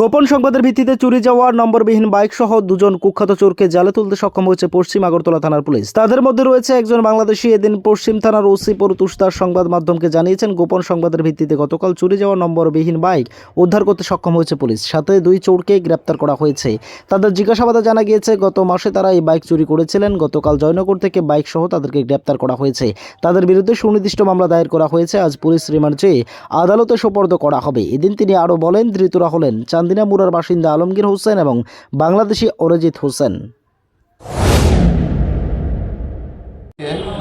গোপন সংবাদের ভিত্তিতে চুরি যাওয়া নম্বরবিহীন বাইক সহ দুজন কুখ্যাত চোরকে জালে তুলতে সক্ষম হয়েছে পশ্চিম আগরতলা থানার পুলিশ। তাদের মধ্যে রয়েছে একজন বাংলাদেশি, এদিন পশ্চিম থানার ওসি পরতুষ তার সংবাদ মাধ্যমকে জানিয়েছেন, গোপন সংবাদের ভিত্তিতে গতকাল চুরি যাওয়া নম্বরবিহীন বাইক উদ্ধার করতে সক্ষম হয়েছে পুলিশ। সাথে দুই চোরকে গ্রেপ্তার করা হয়েছে। তাদের জিজ্ঞাসাবাদে জানা গিয়েছে, গত মাসে তারা এই বাইক চুরি করেছিলেন। গতকাল জয়নগর থেকে বাইক সহ তাদেরকে গ্রেপ্তার করা হয়েছে। তাদের বিরুদ্ধে সুনির্দিষ্ট মামলা দায়ের করা হয়েছে। আজ পুলিশ রিমান্ড চেয়ে আদালতে সোপর্দ করা হবে। এদিন তিনি আরও বলেন, ধৃতরা হলেন। চান্দিনা মুরার বাসিন্দা আলমগীর হোসেন এবং বাংলাদেশি অরিজিৎ হোসেন।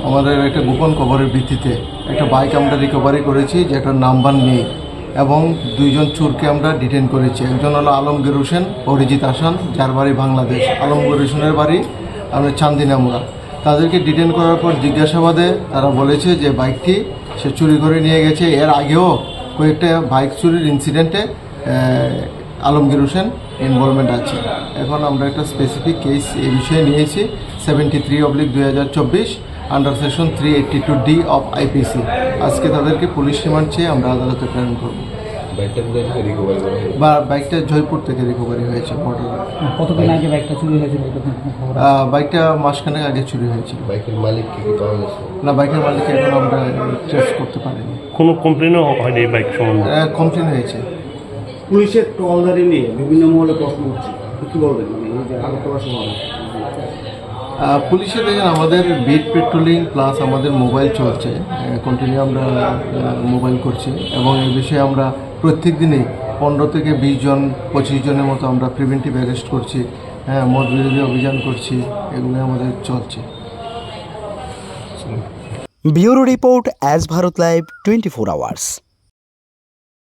আমাদের একটা গোপন খবরের ভিত্তিতে একটা বাইক আমরা রিকভারি করেছি, যেটার নাম্বার নেই এবং দুইজন চোরকে আমরা ডিটেন করেছি। একজন হলো আলমগীর হোসেন, অরিজিৎ আসান যার বাড়ি বাংলাদেশ, আলমগীর হোসেনের বাড়ি আমাদের চান্দিনামুড়া তাদেরকে ডিটেন করার পর জিজ্ঞাসাবাদে তারা বলেছে যে বাইকটি সে চুরি করে নিয়ে গেছে। এর আগেও কয়েকটা বাইক চুরির ইনসিডেন্টে আলমগীর হোসেন ইনভলভমেন্ট আছে। এখন আমরা একটা স্পেসিফিক কেস এই বিষয়ে নিয়েছি সেভেন্টি থ্রি অবলিক দুই হাজার চব্বিশ under section three eighty two D of IPC আজকে তাদেরকে পুলিশ রিমান্ড চেয়ে আমরা আদালতে প্রেরণ করব। বা বাইকটা জয়পুর থেকে রিকভারি হয়েছে বর্ডারে কতদিন আগে বাইকটা চুরি? আহ, বাইকটা মাসখানেক আগে চুরি হয়েছিল। বাইকের মালিক কি কি পাওয়া গেছে? না বাইকের মালিককে এখন আমরা ট্রেস করতে পারিনি। কোনো কমপ্লেনও হয়নি এই বাইক সম্বন্ধে? কমপ্লেন হয়েছে। পুলিশের টহলদারি নিয়ে বিভিন্ন মহলে প্রশ্ন উঠছে তো কি বলবেন? মানে আগরতলা শহরে পুলিশে দেখেন আমাদের বিট পেট্রোলিং প্লাস আমাদের মোবাইল চলছে। কন্টিনিউ আমরা মোবাইল করছি এবং এই বিষয়ে আমরা প্রত্যেক দিনেই পনেরো থেকে বিশ জন পঁচিশ জনের মতো আমরা প্রিভেন্টিভ অ্যারেস্ট করছি হ্যাঁ মদ বিরোধী অভিযান করছি এগুলো আমাদের চলছে। Bureau report as Bharat live twenty four hours.